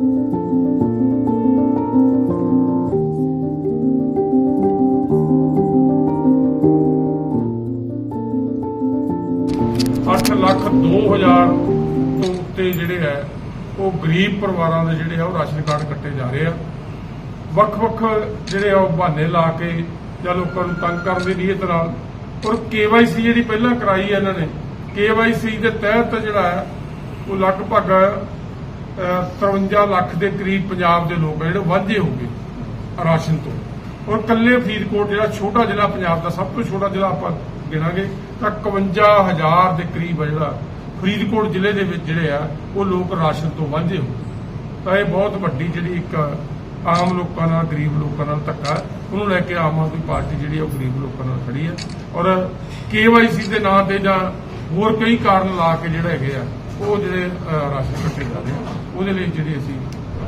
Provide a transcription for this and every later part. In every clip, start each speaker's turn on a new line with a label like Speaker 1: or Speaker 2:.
Speaker 1: 8 ਲੱਖ 2000 ਤੋਂ ਉਹ ਗਰੀਬ ਪਰਿਵਾਰਾਂ ਦੇ ਜਿਹੜੇ ਆ, ਉਹ ਰਾਸ਼ਨ ਕਾਰਡ ਕੱਟੇ ਜਾ ਰਹੇ ਆ। ਵੱਖ-ਵੱਖ ਜਿਹੜੇ ਆ, ਉਹ ਬਹਾਨੇ ਲਾ ਕੇ ਜਾਂ ਲੋਕਾਂ ਨੂੰ ਤੰਗ ਕਰਨ ਦੀ ਨੀਅਤ ਨਾਲ। ਔਰ ਕੇਵਾਈਸੀ ਜਿਹੜੀ ਪਹਿਲਾਂ ਕਰਾਈ ਹੈ ਇਹਨਾਂ ਨੇ ਕੇਵਾਈਸੀ ਦੇ ਤਹਿਤ ਜਿਹੜਾ ਹੈ, ਉਹ ਲਗਭਗ 53 ਲੱਖ ਦੇ ਕਰੀਬ ਪੰਜਾਬ ਦੇ ਲੋਕ ਆ ਜਿਹੜੇ ਵਾਂਝੇ ਹੋ ਗਏ ਰਾਸ਼ਨ ਤੋਂ। ਔਰ ਕੱਲੇ ਫਰੀਦਕੋਟ ਜਿਹੜਾ ਛੋਟਾ ਜ਼ਿਲ੍ਹਾ ਪੰਜਾਬ ਦਾ ਸਭ ਤੋਂ ਛੋਟਾ ਜ਼ਿਲ੍ਹਾ ਆਪਾਂ ਗਿਣਾਂਗੇ ਤਾਂ 51000 ਦੇ ਕਰੀਬ ਆ ਜਿਹੜਾ ਫਰੀਦਕੋਟ ਜ਼ਿਲ੍ਹੇ ਦੇ ਵਿੱਚ ਜਿਹੜੇ ਆ, ਉਹ ਲੋਕ ਰਾਸ਼ਨ ਤੋਂ ਵਾਂਝੇ ਹੋ ਗਏ। ਤਾਂ ਇਹ ਬਹੁਤ ਵੱਡੀ ਜਿਹੜੀ ਇੱਕ ਆਮ ਲੋਕਾਂ ਨਾਲ, ਗਰੀਬ ਲੋਕਾਂ ਨਾਲ ਧੱਕਾ ਉਹਨੂੰ ਲੈ ਕੇ ਆਮ ਆਦਮੀ ਪਾਰਟੀ ਜਿਹੜੀ ਉਹ ਗਰੀਬ ਲੋਕਾਂ ਨਾਲ ਖੜੀ ਹੈ। ਔਰ ਕੇਵਾਈਸੀ ਦੇ ਨਾਂ ਤੇ ਜਾਂ ਹੋਰ ਕਈ ਕਾਰਨ ਲਾ ਕੇ ਜਿਹੜੇ ਹੈਗੇ ਆ ਉਹ ਜਿਹੜੇ ਰਾਸ਼ਨ ਕੱਟੇ ਜਾ ਰਹੇ ਉਹਦੇ ਲਈ ਜਿਹੜੀ ਅਸੀਂ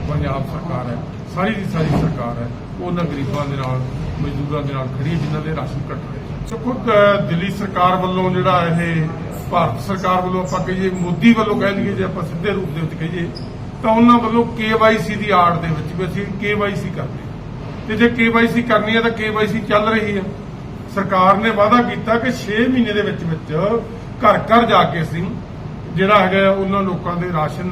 Speaker 1: ਪੰਜਾਬ ਸਰਕਾਰ ਹੈ, ਸਾਰੀ ਦੀ ਸਾਰੀ ਸਰਕਾਰ ਹੈ ਉਹਨਾਂ ਗਰੀਬਾਂ ਦੇ ਨਾਲ, ਮਜ਼ਦੂਰਾਂ ਦੇ ਨਾਲ ਖੜੀ ਜਿਨ੍ਹਾਂ ਦੇ ਰਾਸ਼ਨ ਕੱਟ ਰਹੇ ਸੋ ਖੁਦ ਦਿੱਲੀ ਸਰਕਾਰ ਵੱਲੋਂ ਜਿਹੜਾ ਇਹ ਭਾਰਤ ਸਰਕਾਰ ਵੱਲੋਂ ਆਪਾਂ ਕਹੀਏ, ਮੋਦੀ ਵੱਲੋਂ ਕਹਿ ਲਈਏ ਜੇ ਆਪਾਂ ਸਿੱਧੇ ਰੂਪ ਦੇ ਵਿੱਚ ਕਹੀਏ, ਤਾਂ ਉਹਨਾਂ ਵੱਲੋਂ KYC ਦੀ ਆੜ ਦੇ ਵਿੱਚ ਵੀ ਅਸੀਂ KYC ਕਰਦੇ ਹਾਂ। ਤੇ ਜੇ KYC ਕਰਨੀ ਹੈ, ਤਾਂ KYC ਚੱਲ ਰਹੀ ਹੈ ਸਰਕਾਰ ਨੇ ਵਾਅਦਾ ਕੀਤਾ ਕਿ 6 ਮਹੀਨੇ ਦੇ ਵਿੱਚ ਵਿੱਚ ਘਰ ਘਰ ਜਾ ਕੇ ਅਸੀਂ ਜਿਹੜਾ ਹੈਗਾ ਉਹਨਾਂ ਲੋਕਾਂ ਦੇ ਰਾਸ਼ਨ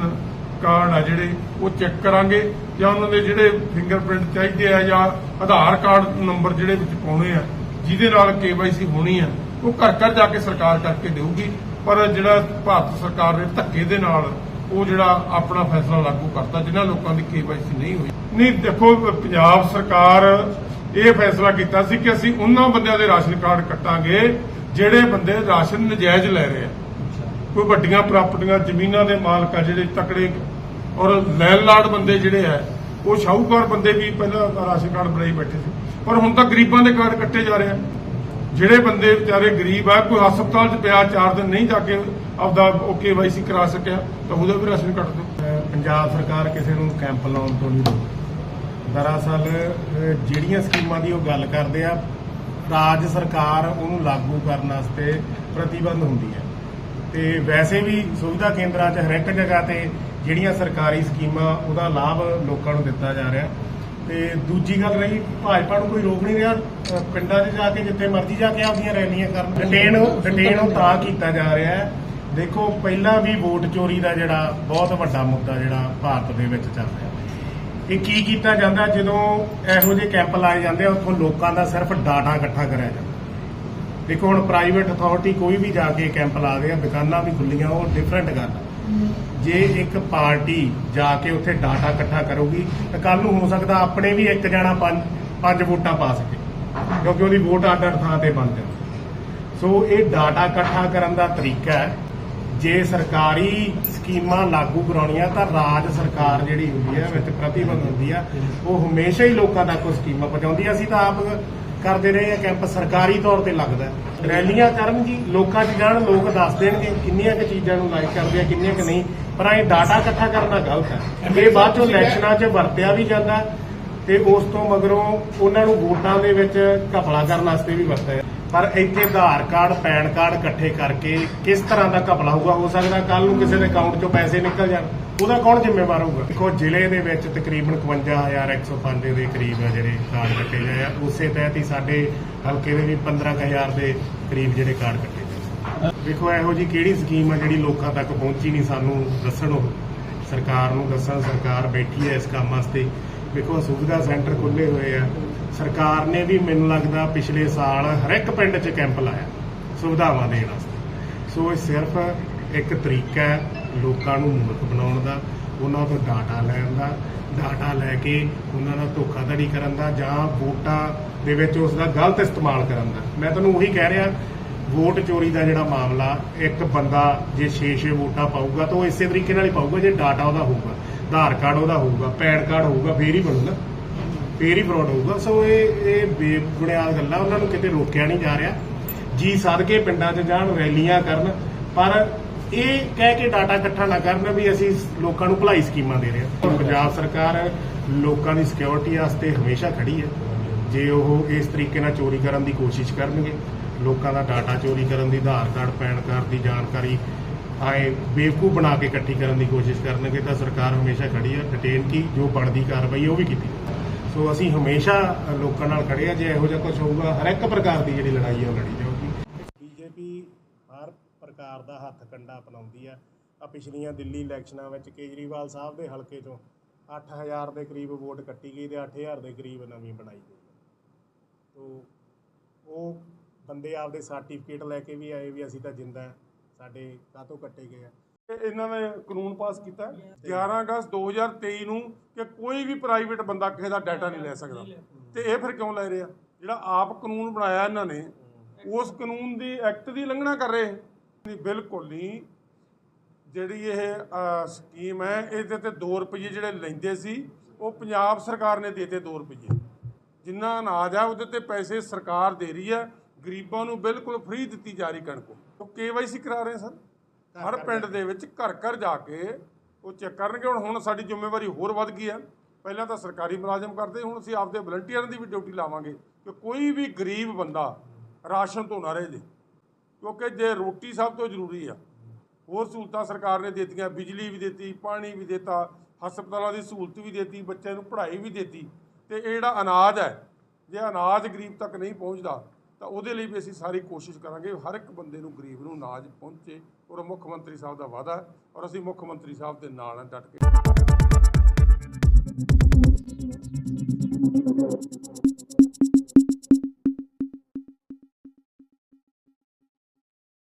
Speaker 1: ਕਾਰਡ ਆ ਜਿਹੜੇ, ਉਹ ਚੈੱਕ ਕਰਾਂਗੇ ਜਾਂ ਉਹਨਾਂ ਦੇ ਜਿਹੜੇ ਫਿੰਗਰਪ੍ਰਿੰਟ ਚਾਹੀਦੇ ਆ ਜਾਂ ਆਧਾਰ ਕਾਰਡ ਨੰਬਰ ਜਿਹੜੇ ਵਿੱਚ ਪਾਉਣੇ ਆ, ਜਿਹਦੇ ਨਾਲ KYC ਹੋਣੀ ਆ, ਉਹ ਘਰ ਘਰ ਜਾ ਕੇ ਸਰਕਾਰ ਕਰਕੇ ਦੇਊਗੀ। ਪਰ ਜਿਹੜਾ ਭਾਰਤ ਸਰਕਾਰ ਨੇ ਧੱਕੇ ਦੇ ਨਾਲ ਉਹ ਜਿਹੜਾ ਆਪਣਾ ਫੈਸਲਾ ਲਾਗੂ ਕਰਤਾ, ਜਿਨ੍ਹਾਂ ਲੋਕਾਂ ਦੀ KYC ਨਹੀਂ ਹੋਈ। ਨਹੀਂ, ਦੇਖੋ, ਪੰਜਾਬ ਸਰਕਾਰ ਇਹ ਫੈਸਲਾ ਕੀਤਾ ਸੀ ਕਿ ਅਸੀਂ ਉਹਨਾਂ ਬੰਦਿਆਂ ਦੇ ਰਾਸ਼ਨ ਕਾਰਡ ਕੱਟਾਂਗੇ, ਜਿਹੜੇ ਬੰਦੇ ਰਾਸ਼ਨ ਨਜਾਇਜ਼ ਲੈ ਰਹੇ ਆ। ਕੋਈ ਵੱਡੀਆਂ ਪ੍ਰਾਪਰਟੀਆਂ ਜ਼ਮੀਨਾਂ ਦੇ ਮਾਲਕ ਆ ਜਿਹੜੇ ਤਕੜੇ ਔਰ ਲੈਂਡਲਾਰਡ ਬੰਦੇ ਜਿਹੜੇ ਆ, ਉਹ ਸ਼ਾਹੂਕਾਰ ਬੰਦੇ ਵੀ ਪਹਿਲਾਂ ਰਾਸ਼ਨ ਕਾਰਡ ਬਣਾਈ ਬੈਠੇ ਸੀ। ਪਰ ਹੁਣ ਤਾਂ ਗਰੀਬਾਂ ਦੇ ਕਾਰਡ ਕੱਟੇ ਜਾ ਰਹੇ ਆ। ਜਿਹੜੇ ਬੰਦੇ ਵਿਚਾਰੇ ਗਰੀਬ ਆ, ਕੋਈ ਹਸਪਤਾਲ 'ਚ ਪਿਆ, ਚਾਰ ਦਿਨ ਨਹੀਂ ਜਾ ਕੇ ਆਪਦਾ ਉਹ KYC ਕਰਾ ਸਕਿਆ, ਤਾਂ ਉਹਦਾ ਵੀ ਰਾਸ਼ਨ ਕੱਟ ਦਿਓ।
Speaker 2: ਪੰਜਾਬ ਸਰਕਾਰ ਕਿਸੇ ਨੂੰ ਕੈਂਪ ਲਾਉਣ ਤੋਂ ਨਹੀਂ ਦਰਅਸਲ ਜਿਹੜੀਆਂ ਸਕੀਮਾਂ ਦੀ ਉਹ ਗੱਲ ਕਰਦੇ ਆ, ਰਾਜ ਸਰਕਾਰ ਉਹਨੂੰ ਲਾਗੂ ਕਰਨ ਵਾਸਤੇ ਪ੍ਰਤੀਬੰਧ ਹੁੰਦੀ ਹੈ। ਤੇ ਵੈਸੇ ਵੀ ਸੁਵਿਧਾ ਕੇਂਦਰਾਂ 'ਚ ਹਰ ਇੱਕ ਜਗ੍ਹਾ ਤੇ ਜਿਹੜੀਆਂ ਸਰਕਾਰੀ ਸਕੀਮਾਂ ਉਹਦਾ ਲਾਭ ਲੋਕਾਂ ਨੂੰ ਦਿੱਤਾ ਜਾ ਰਿਹਾ। ਤੇ ਦੂਜੀ ਗੱਲ ਰਹੀ ਭਾਜਪਾ ਨੂੰ ਕੋਈ ਰੋਕ ਨਹੀਂ ਰਿਹਾ ਪਿੰਡਾਂ 'ਚ ਜਾ ਕੇ ਜਿੱਥੇ ਮਰਜ਼ੀ ਜਾ ਕੇ ਆਪਦੀਆਂ ਰੈਲੀਆਂ ਕਰਨ। ਡਿਟੇਨ ਡਿਟੇਨ ਉਹ ਤਾਂ ਕੀਤਾ ਜਾ ਰਿਹਾ ਹੈ। ਦੇਖੋ ਪਹਿਲਾਂ ਵੀ ਵੋਟ ਚੋਰੀ ਦਾ ਜਿਹੜਾ ਬਹੁਤ ਵੱਡਾ ਮੁੱਦਾ ਜਿਹੜਾ ਭਾਰਤ ਦੇ ਵਿੱਚ ਚੱਲ ਰਿਹਾ ਇਹ ਕੀ ਕੀਤਾ ਜਾਂਦਾ ਜਦੋਂ ਇਹੋ ਜਿਹੇ ਕੈਂਪ ਲਾਏ ਜਾਂਦੇ ਆ ਉੱਥੋਂ ਲੋਕਾਂ ਦਾ ਸਿਰਫ ਡਾਟਾ ਇਕੱਠਾ ਕਰਿਆ ਜਾਂਦਾ। ਦੇਖੋ, ਹੁਣ ਪ੍ਰਾਈਵੇਟ ਅਥਾਰਟੀ ਕੋਈ ਵੀ ਜਾ ਕੇ ਕੈਂਪ ਲਾ ਦੇ ਆ ਦੁਕਾਨਾਂ ਵੀ ਖੁੱਲੀਆਂ ਉਹ ਡਿਫਰੈਂਟ ਗੱਲ। ਜੇ ਇੱਕ ਪਾਰਟੀ ਜਾ ਕੇ ਉੱਥੇ ਡਾਟਾ ਇਕੱਠਾ ਕਰੂਗੀ, ਤਾਂ ਕੱਲ ਨੂੰ ਹੋ ਸਕਦਾ ਆਪਣੇ ਵੀ ਇੱਕ ਜਣਾ ਪੰਜ ਪੰਜ ਵੋਟਾਂ ਪਾ ਸਕੇ, ਕਿਉਂਕਿ ਉਹਦੀ ਵੋਟ ਅੱਡ ਅੱਡ ਥਾਂ ਤੇ ਬਣ ਜਾਂਦੀ ਸੋ ਇਹ ਡਾਟਾ ਇਕੱਠਾ ਕਰਨ ਦਾ ਤਰੀਕਾ ਹੈ। ਜੇ ਸਰਕਾਰੀ ਸਕੀਮਾਂ ਲਾਗੂ ਕਰਾਉਣੀਆਂ, ਤਾਂ ਰਾਜ ਸਰਕਾਰ ਜਿਹੜੀ ਹੁੰਦੀ ਹੈ, ਵਿੱਚ ਪ੍ਰਤੀਬੰਧ ਹੁੰਦੀ ਆ, ਉਹ ਹਮੇਸ਼ਾ ਹੀ ਲੋਕਾਂ ਤੱਕ ਉਹ ਸਕੀਮਾਂ ਪਹੁੰਚਾਉਂਦੀ ਆ। ਅਸੀਂ ਤਾਂ ਆਪ ਕਰਦੇ ਰਹੇ ਆ ਕੈਂਪ ਸਰਕਾਰੀ ਤੌਰ ਤੇ ਲੱਗਦਾ। ਰੈਲੀਆਂ ਕਰਨ ਜੀ ਲੋਕਾਂ 'ਚ ਜਾਣ ਲੋਕ ਦੱਸ ਦੇਣਗੇ ਕਿੰਨੀਆਂ ਕੁ ਚੀਜ਼ਾਂ ਨੂੰ ਲਾਈਕ ਕਰਦੇ ਆ ਕਿੰਨੀਆਂ ਕੁ ਨਹੀਂ। ਪਰ ਇਹ ਡਾਟਾ ਇਕੱਠਾ ਕਰਨਾ ਗਲਤ ਹੈ। ਇਹ ਬਾਅਦ ਚੋਂ ਇਲੈਕਸ਼ਨਾਂ 'ਚ ਵਰਤਿਆ ਵੀ ਜਾਂਦਾ ਤੇ ਉਸ ਤੋਂ ਮਗਰੋਂ ਉਹਨਾਂ ਨੂੰ ਵੋਟਾਂ ਦੇ ਵਿੱਚ ਘਪਲਾ ਕਰਨ ਵਾਸਤੇ ਵੀ ਵਰਤਿਆ ਪਰ ਇੱਥੇ ਆਧਾਰ ਕਾਰਡ, ਪੈਨ ਕਾਰਡ ਇਕੱਠੇ ਕਰਕੇ ਕਿਸ ਤਰ੍ਹਾਂ ਦਾ ਘਪਲਾ ਹੋਊਗਾ, ਹੋ ਸਕਦਾ ਕੱਲ ਨੂੰ ਕਿਸੇ ਦੇ ਅਕਾਊਂਟ 'ਚੋਂ ਪੈਸੇ ਨਿਕਲ ਜਾਣ। ਉਹਦਾ ਕੌਣ ਜ਼ਿੰਮੇਵਾਰ ਹੋਊਗਾ? ਦੇਖੋ, ਜ਼ਿਲ੍ਹੇ ਦੇ ਵਿੱਚ ਤਕਰੀਬਨ 51105 ਦੇ ਕਰੀਬ ਜਿਹੜੇ ਕਾਰਡ ਕੱਟੇ ਗਏ ਆ। ਉਸੇ ਤਹਿਤ ਹੀ ਸਾਡੇ ਹਲਕੇ ਦੇ ਵੀ 15000 ਦੇ ਕਰੀਬ ਜਿਹੜੇ ਕਾਰਡ ਕੱਟੇ ਗਏ ਆ। ਦੇਖੋ, ਇਹੋ ਜੀ ਕਿਹੜੀ ਸਕੀਮ ਆ ਜਿਹੜੀ ਲੋਕਾਂ ਤੱਕ ਪਹੁੰਚੀ ਨਹੀਂ ਸਾਨੂੰ ਦੱਸਣ ਉਹ? ਸਰਕਾਰ ਨੂੰ ਦੱਸਣ ਸਰਕਾਰ ਬੈਠੀ ਹੈ ਇਸ ਕੰਮ ਵਾਸਤੇ। ਵੇਖੋ ਸੁਵਿਧਾ ਸੈਂਟਰ ਖੁੱਲੇ ਹੋਏ ਆ। ਸਰਕਾਰ ਨੇ ਵੀ ਮੈਨੂੰ ਲੱਗਦਾ ਪਿਛਲੇ ਸਾਲ ਹਰ ਇੱਕ ਪਿੰਡ 'ਚ ਕੈਂਪ ਲਾਇਆ, ਸੁਵਿਧਾਵਾਂ ਦੇਣ ਵਾਸਤੇ। ਸੋ ਇਹ ਸਿਰਫ ਇੱਕ ਤਰੀਕਾ ਹੈ ਲੋਕਾਂ ਨੂੰ ਮੂਰਖ ਬਣਾਉਣ ਦਾ, ਉਹਨਾਂ ਤੋਂ ਡਾਟਾ ਲੈਣ ਦਾ, ਡਾਟਾ ਲੈ ਕੇ ਉਹਨਾਂ ਨਾਲ ਧੋਖਾਧੜੀ ਕਰਨ ਦਾ ਜਾਂ ਵੋਟਾਂ ਦੇ ਵਿੱਚ ਉਸ ਦਾ ਗਲਤ ਇਸਤੇਮਾਲ ਕਰਨ ਦਾ। ਮੈਂ ਤੁਹਾਨੂੰ ਉਹੀ ਕਹਿ ਰਿਹਾ, ਵੋਟ ਚੋਰੀ ਦਾ ਜਿਹੜਾ ਮਾਮਲਾ, ਇੱਕ ਬੰਦਾ ਜੇ 6-6 ਵੋਟਾਂ ਪਾਊਗਾ ਤਾਂ ਉਹ ਇਸੇ ਤਰੀਕੇ ਨਾਲ ਹੀ ਪਾਊਗਾ, ਜੇ ਡਾਟਾ ਉਹਦਾ ਹੋਊਗਾ, ਆਧਾਰ ਕਾਰਡ ਉਹਦਾ ਹੋਊਗਾ, ਪੈਨ ਕਾਰਡ ਹੋਊਗਾ, ਫੇਰ ਹੀ ਬਣੂਗਾ ਫੇਰ ਹੀ ਫਰਾਡ ਹੋਊਗਾ। ਸੋ ਇਹ ਇਹ ਬੇਬੁਨਿਆਦ ਗੱਲਾਂ ਉਹਨਾਂ ਨੂੰ ਕਿਤੇ ਰੋਕਿਆ ਨਹੀਂ ਜਾ ਰਿਹਾ। ਜੀ ਸਦ ਕੇ ਪਿੰਡਾਂ 'ਚ ਜਾਣ, ਰੈਲੀਆਂ ਕਰਨ, ਪਰ ਇਹ ਕਹਿ ਕੇ ਡਾਟਾ ਇਕੱਠਾ ਨਾ ਕਰਨ ਵੀ ਅਸੀਂ ਲੋਕਾਂ ਨੂੰ ਭਲਾਈ ਸਕੀਮਾਂ ਦੇ ਰਹੇ ਹਾਂ। ਪੰਜਾਬ ਸਰਕਾਰ ਲੋਕਾਂ ਦੀ ਸਿਕਿਉਰਿਟੀ ਵਾਸਤੇ ਹਮੇਸ਼ਾ ਖੜੀ ਹੈ। ਜੇ ਉਹ ਇਸ ਤਰੀਕੇ ਨਾਲ ਚੋਰੀ ਕਰਨ ਦੀ ਕੋਸ਼ਿਸ਼ ਕਰਨਗੇ, ਲੋਕਾਂ ਦਾ ਡਾਟਾ ਚੋਰੀ ਕਰਨ ਦੀ, ਆਧਾਰ ਕਾਰਡ, ਪੈਨ ਕਾਰਡ ਦੀ ਜਾਣਕਾਰੀ ਆਏ ਬੇਵਕੂਫ ਬਣਾ ਕੇ ਇਕੱਠੀ ਕਰਨ ਦੀ ਕੋਸ਼ਿਸ਼ ਕਰਨਗੇ, ਤਾਂ ਸਰਕਾਰ ਹਮੇਸ਼ਾ ਖੜੀ ਹੈ। ਡਿਟੇਨ ਕੀ, ਜੋ ਬਣਦੀ ਕਾਰਵਾਈ ਉਹ ਵੀ ਕੀਤੀ ਸੋ ਅਸੀਂ ਹਮੇਸ਼ਾ ਲੋਕਾਂ ਨਾਲ ਖੜੇ ਆ ਜੇ ਇਹੋ ਜਿਹਾ ਕੁਝ ਹੋਊਗਾ ਹਰ ਇੱਕ ਪ੍ਰਕਾਰ ਦੀ ਜਿਹੜੀ ਲੜਾਈ ਹੈ ਉਹ ਲੜੀ ਜਾਊਗੀ। ਬੀਜੇਪੀ ਹਰ ਪ੍ਰਕਾਰ ਦਾ ਹੱਥ ਕੰਡਾ ਅਪਣਾਉਂਦੀ ਆ। ਆ ਪਿਛਲੀਆਂ ਦਿੱਲੀ ਇਲੈਕਸ਼ਨਾਂ ਵਿੱਚ ਕੇਜਰੀਵਾਲ ਸਾਹਿਬ ਦੇ ਹਲਕੇ ਚੋਂ 8000 ਦੇ ਕਰੀਬ ਵੋਟ ਕੱਟੀ ਗਈ ਤੇ 8000 ਦੇ ਕਰੀਬ ਨਵੀਂ ਬਣਾਈ ਗਈ। ਤੋ ਉਹ ਬੰਦੇ ਆਪਦੇ ਸਰਟੀਫਿਕੇਟ ਲੈ ਕੇ ਵੀ ਆਏ ਵੀ ਅਸੀਂ ਤਾਂ ਜਿੰਦਾ ਹਾਂ, ਸਾਡੇ ਕਾਹਤੋਂ ਕੱਟੇ ਗਏ ਆ।
Speaker 1: ਇਹਨਾਂ ਨੇ ਕਾਨੂੰਨ ਪਾਸ ਕੀਤਾ ਹੈ। 11 ਅਗਸਤ 2023 ਨੂੰ ਕਿ ਕੋਈ ਵੀ ਪ੍ਰਾਈਵੇਟ ਬੰਦਾ ਕਿਸੇ ਦਾ ਡਾਟਾ ਨਹੀਂ ਲੈ ਸਕਦਾ। ਤੇ ਇਹ ਫਿਰ ਕਿਉਂ ਲੈ ਰਿਹਾ ਜਿਹੜਾ ਆਪ ਕਾਨੂੰਨ ਬਣਾਇਆ ਇਹਨਾਂ ਨੇ, ਉਸ ਕਾਨੂੰਨ ਦੀ ਐਕਟ ਦੀ ਉਲੰਘਣਾ ਕਰ ਰਹੇ ਨਹੀਂ ਬਿਲਕੁਲ ਨਹੀਂ। ਜਿਹੜੀ ਇਹ ਸਕੀਮ ਹੈ, ਇਹਦੇ ਤੇ 2 ਰੁਪਏ ਜਿਹੜੇ ਲੈਂਦੇ ਸੀ, ਉਹ ਪੰਜਾਬ ਸਰਕਾਰ ਨੇ ਦੇਤੇ 2 ਰੁਪਏ ਜਿੰਨਾ ਅਨਾਜ ਆ, ਉਹਦੇ ਤੇ ਪੈਸੇ ਸਰਕਾਰ ਦੇ ਰਹੀ ਹੈ। ਗਰੀਬਾਂ ਨੂੰ ਬਿਲਕੁਲ ਫ੍ਰੀ ਦਿੱਤੀ ਜਾ ਰਹੀ ਕਣਕ। ਉਹ ਕੇਵਾਈਸੀ ਕਰਾ ਰਹੇ ਸਰ ਹਰ ਪਿੰਡ ਦੇ ਵਿੱਚ ਘਰ ਘਰ ਜਾ ਕੇ ਉਹ ਚੈੱਕ ਕਰਨਗੇ। ਹੁਣ ਹੁਣ ਸਾਡੀ ਜ਼ਿੰਮੇਵਾਰੀ ਹੋਰ ਵੱਧ ਗਈ ਹੈ। ਪਹਿਲਾਂ ਤਾਂ ਸਰਕਾਰੀ ਮੁਲਾਜ਼ਮ ਕਰਦੇ ਹੁਣ ਅਸੀਂ ਆਪਦੇ ਵਲੰਟੀਅਰਾਂ ਦੀ ਵੀ ਡਿਊਟੀ ਲਾਵਾਂਗੇ ਕਿ ਕੋਈ ਵੀ ਗਰੀਬ ਬੰਦਾ ਰਾਸ਼ਨ ਤੋਂ ਨਾ ਰਹੇ ਜੇ। ਕਿਉਂਕਿ ਜੇ ਰੋਟੀ ਸਭ ਤੋਂ ਜ਼ਰੂਰੀ ਆ। ਹੋਰ ਸਹੂਲਤਾਂ ਸਰਕਾਰ ਨੇ ਦਿੱਤੀਆਂ, ਬਿਜਲੀ ਵੀ ਦਿੱਤੀ, ਪਾਣੀ ਵੀ ਦਿੱਤਾ, ਹਸਪਤਾਲਾਂ ਦੀ ਸਹੂਲਤ ਵੀ ਦਿੱਤੀ, ਬੱਚਿਆਂ ਨੂੰ ਪੜ੍ਹਾਈ ਵੀ ਦਿੱਤੀ। ਤੇ ਇਹ ਜਿਹੜਾ ਅਨਾਜ ਹੈ, ਜੇ ਅਨਾਜ ਗਰੀਬ ਤੱਕ ਨਹੀਂ ਪਹੁੰਚਦਾ ਤਾਂ ਉਹਦੇ ਲਈ ਵੀ ਅਸੀਂ ਸਾਰੀ ਕੋਸ਼ਿਸ਼ ਕਰਾਂਗੇ ਹਰ ਇੱਕ ਬੰਦੇ ਨੂੰ ਗਰੀਬ ਨੂੰ ਅਨਾਜ ਪਹੁੰਚੇ ਔਰ ਮੁੱਖ ਮੰਤਰੀ ਸਾਹਿਬ ਦਾ ਵਾਅਦਾ ਹੈ ਔਰ ਅਸੀਂ ਮੁੱਖ ਮੰਤਰੀ ਸਾਹਿਬ ਦੇ ਨਾਲ ਹਾਂ ਡਟ ਕੇ।